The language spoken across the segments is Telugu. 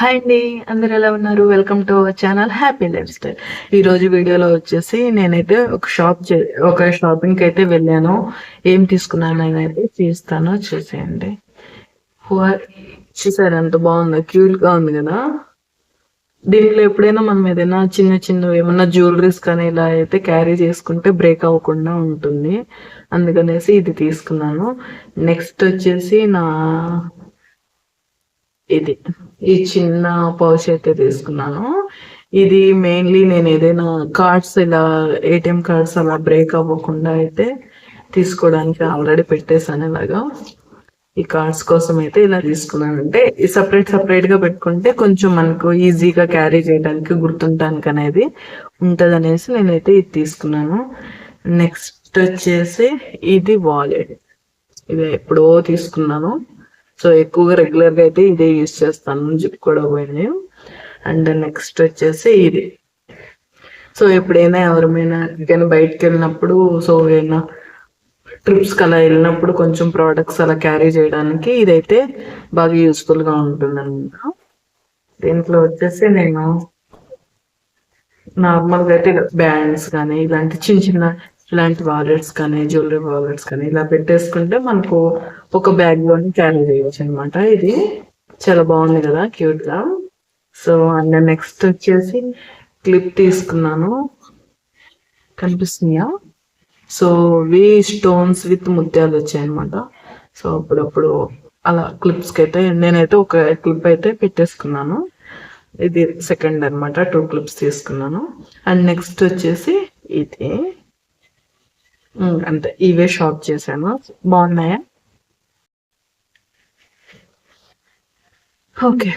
హాయ్ అండి అందరు ఎలా ఉన్నారు? Welcome to our channel happy lifestyle ఈ రోజు వీడియోలో వచ్చేసి నేనైతే ఒక షాప్ చే- ఒక షాపింగ్కి అయితే వెళ్ళాను. ఏం తీసుకున్నాను నేనైతే చూస్తాను చూసేయండి. చూసారు? ఎంత బాగుందో క్యూట్గా ఉంది కదా? దీంట్లో ఎప్పుడైనా మనం ఏదైనా చిన్న చిన్న ఏమన్నా జ్యువెలరీస్ కానీ ఇలా అయితే క్యారీ చేసుకుంటే బ్రేక్ అవ్వకుండా ఉంటుంది. అందుకనేసి ఇది తీసుకున్నాను. నెక్స్ట్ వచ్చేసి నా ఇది. ఈ చిన్న పౌచ్ అయితే తీసుకున్నాను. ఇది మెయిన్లీ నేను ఏదైనా కార్డ్స్ ఇలా ఏటీఎం కార్డ్స్ అలా బ్రేక్ అవ్వకుండా అయితే తీసుకోవడానికి ఆల్రెడీ పెట్టేశాను ఇలాగా. ఈ కార్డ్స్ కోసం అయితే ఇలా తీసుకున్నాను అంటే సపరేట్ సపరేట్గా పెట్టుకుంటే కొంచెం మనకు ఈజీగా క్యారీ చేయడానికి గుర్తుంటానికి అనేది ఉంటది అనేసి నేనైతే ఇది తీసుకున్నాను. నెక్స్ట్ వచ్చేసి ఇది వాలెట్ ఇది ఎప్పుడో తీసుకున్నాను. సో ఎక్కువగా రెగ్యులర్గా అయితే ఇదే యూజ్ చేస్తాను. జిప్ కూడా పోయింది అండ్ నెక్స్ట్ వచ్చేసి ఇది. సో ఎప్పుడైనా ఎవరైనా ఎక్కడికైనా బయటకు వెళ్ళినప్పుడు సో ఏమైనా ట్రిప్స్కి అలా వెళ్ళినప్పుడు కొంచెం ప్రోడక్ట్స్ అలా క్యారీ చేయడానికి ఇదైతే బాగా యూస్ఫుల్గా ఉంటుంది అనమాట దీంట్లో వచ్చేసి నేను నార్మల్గా అయితే బ్యాండ్స్ కానీ ఇలాంటి చిన్న చిన్న ఇలాంటి వాలెట్స్ కానీ జ్యువెలరీ వాలెట్స్ కానీ ఇలా పెట్టేసుకుంటే మనకు ఒక బ్యాగ్లోని క్యారీ చేయొచ్చు అనమాట ఇది చాలా బాగుంది కదా క్యూట్గా. సో అండ్ నెక్స్ట్ వచ్చేసి క్లిప్ తీసుకున్నాను. కనిపిస్తున్నాయా సో వి స్టోన్స్ విత్ ముత్యాలు వచ్చాయన్నమాట సో అప్పుడప్పుడు అలా క్లిప్స్కి అయితే నేనైతే ఒక క్లిప్ అయితే పెట్టేసుకున్నాను. ఇది సెకండ్ అన్నమాట టూ క్లిప్స్ తీసుకున్నాను. అండ్ నెక్స్ట్ వచ్చేసి ఇది. అంతే. ఇవే షాప్ చేశాను. బాగున్నాయా? ఓకే.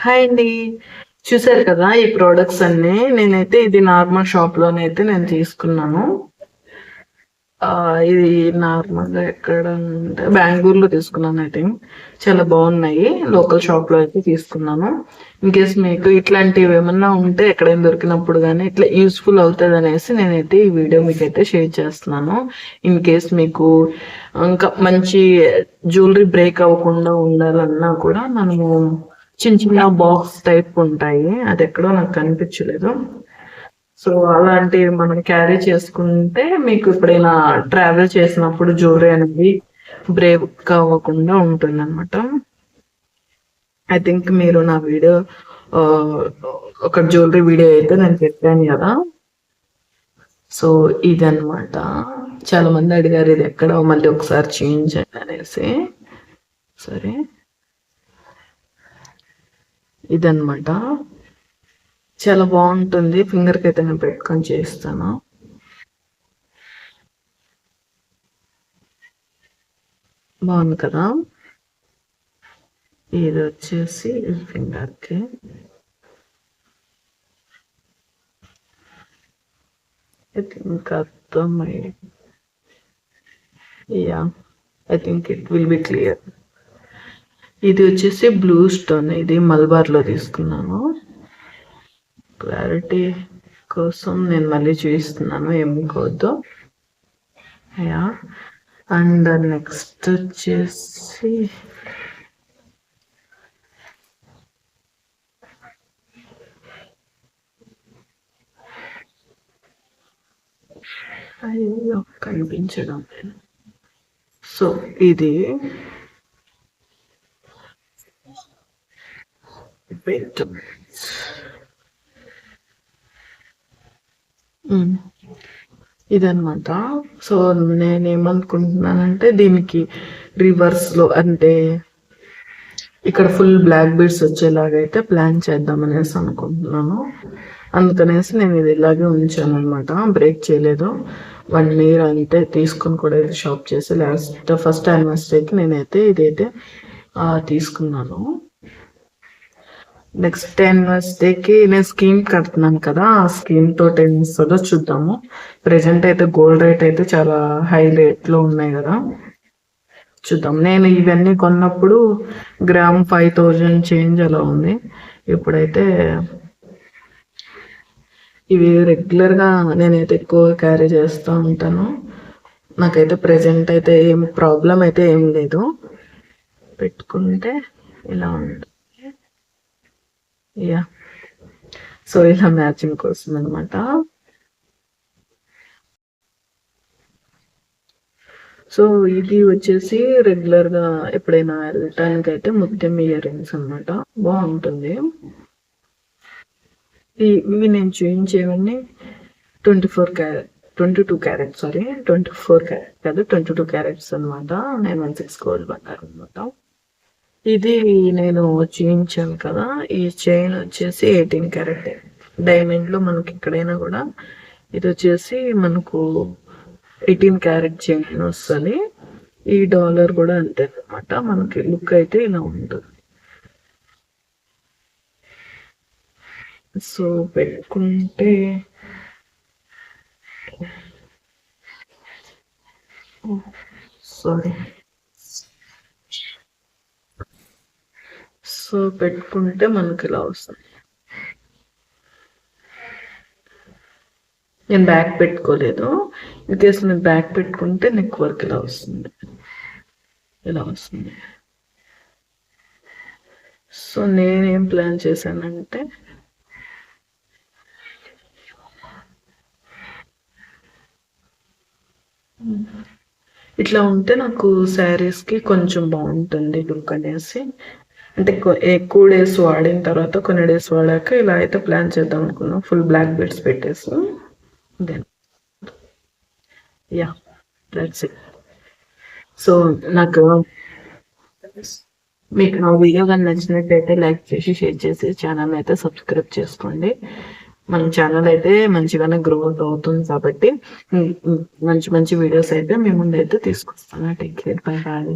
హాయ్ అండి. చూసారు కదా ఈ ప్రోడక్ట్స్ అన్ని. నేనైతే ఇది నార్మల్ షాప్ లోనైతే నేను తీసుకున్నాను. ఇది నార్మల్గా ఎక్కడ అంటే బెంగళూరులో తీసుకున్నాను ఐ థింక్ చాలా బాగున్నాయి. లోకల్ షాప్లో అయితే తీసుకున్నాను. ఇన్ కేస్ మీకు ఇట్లాంటివి ఏమన్నా ఉంటే ఎక్కడైనా దొరికినప్పుడు కానీ ఇట్లా యూస్ఫుల్ అవుతుంది అనేసి నేనైతే ఈ వీడియో మీకు అయితే షేర్ చేస్తున్నాను. ఇన్ కేస్ మీకు ఇంకా మంచి జ్యువెలరీ బ్రేక్ అవ్వకుండా ఉండాలన్నా కూడా మనము చిన్న చిన్న బాక్స్ టైప్ ఉంటాయి. అది ఎక్కడో నాకు కనిపించలేదు. సో అలాంటివి మనం క్యారీ చేసుకుంటే మీకు ఎప్పుడైనా ట్రావెల్ చేసినప్పుడు జ్యువెలరీ అనేది బ్రేవ్ అవ్వకుండా ఉంటుంది అనమాట ఐ థింక్ మీరు నా వీడియో ఒక జ్యువెలరీ వీడియో అయితే నేను పెట్టాను కదా. సో ఇదన్నమాట. చాలా మంది అడిగారు ఇది ఎక్కడ మళ్ళీ ఒకసారి చేంజ్ అనేసి. సరే. ఇదన్నమాట. చాలా బాగుంటుంది. ఫింగర్కి అయితే నేను పెట్టుకొని చేస్తాను. బాగుంది కదా? ఇది వచ్చేసి ఫింగర్కి ఐ థింక్ అర్థమై yeah I think it will be clear ఇది వచ్చేసి బ్లూ స్టోన్ ఇది మల్బార్లో తీసుకున్నాను. క్లారిటీ కోసం నేను మళ్ళీ చూపిస్తున్నాను ఏమనుకోవద్దు యా. అండ్ నెక్స్ట్ వచ్చేసి అయ్యో కనిపించడం లేదు. సో ఇది wait a ఇదన్నమాట. సో నేనేమనుకుంటున్నానంటే దీనికి రివర్స్లో అంటే ఇక్కడ ఫుల్ బ్లాక్ బీడ్స్ వచ్చేలాగా అయితే ప్లాన్ చేద్దాం అనేసి అనుకుంటున్నాను. అందుకనేసి నేను ఇది ఇలాగే ఉంచాను అనమాట బ్రేక్ చేయలేదు. వన్ ఇయర్ అంతే తీసుకొని కూడా ఇది షాప్ చేసి లాస్ట్ ఫస్ట్ యానివర్సరీకి నేనైతే ఇదైతే తీసుకున్నాను. నెక్స్ట్ టెన్కి నేను స్కీమ్ కడుతున్నాను కదా ఆ స్కీమ్తో ఏం ఇస్తుందో చూద్దాము. ప్రెసెంట్ అయితే గోల్డ్ రేట్ అయితే చాలా హై రేట్లో ఉన్నాయి కదా. చూద్దాం. నేను ఇవన్నీ కొన్నప్పుడు గ్రామ్ ఫైవ్ థౌజండ్ చేంజ్ అలా ఉంది. ఇప్పుడైతే ఇవి రెగ్యులర్గా నేనైతే ఎక్కువ క్యారీ చేస్తూ ఉంటాను. నాకైతే ప్రెసెంట్ అయితే ఏం ప్రాబ్లం అయితే ఏం లేదు. పెట్టుకుంటే ఇలా ఉంటుంది యా సో ఇలా మ్యాచింగ్ కోసం అనమాట సో ఇది వచ్చేసి రెగ్యులర్గా ఎప్పుడైనా వెళ్ళటానికి అయితే ముత్యం ఇయర్ రింగ్స్ అనమాట బాగుంటుంది. ఈ- ఇవి నేను చూపించేవన్నీ twenty four carat twenty two carat sorry twenty four carat కాదు ట్వంటీ టూ క్యారెట్స్ అనమాట నైన్ వన్ సిక్స్ గోల్డ్ బంగారు అనమాట ఇది నేను చూపించాను కదా ఈ చైన్ వచ్చేసి ఎయిటీన్ క్యారెట్ డైమండ్లో మనకి ఎక్కడైనా కూడా ఇది వచ్చేసి మనకు ఎయిటీన్ క్యారెట్ చైన్ వస్తుంది. ఈ డాలర్ కూడా అంతే అనమాట మనకి లుక్ అయితే ఇలా ఉంటుంది. సో పెట్టుకుంటే సారీ సో పెట్టుకుంటే మనకి ఇలా వస్తుంది. నేను బ్యాక్ పెట్టుకోలేదు. ఇన్ కేసు నేను బ్యాక్ పెట్టుకుంటే నెక్ వర్క్ ఇలా వస్తుంది. ఇలా వస్తుంది. సో నేనేం ప్లాన్ చేశానంటే ఇట్లా ఉంటే నాకు శారీస్కి కొంచెం బాగుంటుంది లుక్ అనేసి. అంటే ఎక్కువ డేస్ వాడిన తర్వాత కొన్ని డేస్ వాడాక ఇలా అయితే ప్లాన్ చేద్దాం అనుకున్నాం. ఫుల్ బ్లాక్ బెడ్స్ పెట్టేసి then yeah that's it so నాకు మీకు నా వీడియో కానీ నచ్చినట్టయితే లైక్ చేసి షేర్ చేసి ఛానల్ అయితే సబ్స్క్రైబ్ చేసుకోండి. మన ఛానల్ అయితే మంచిగానే గ్రోత్ అవుతుంది కాబట్టి మంచి మంచి వీడియోస్ అయితే మీ ముందు అయితే తీసుకొస్తాను టేక్ కేర్ బై బాయ్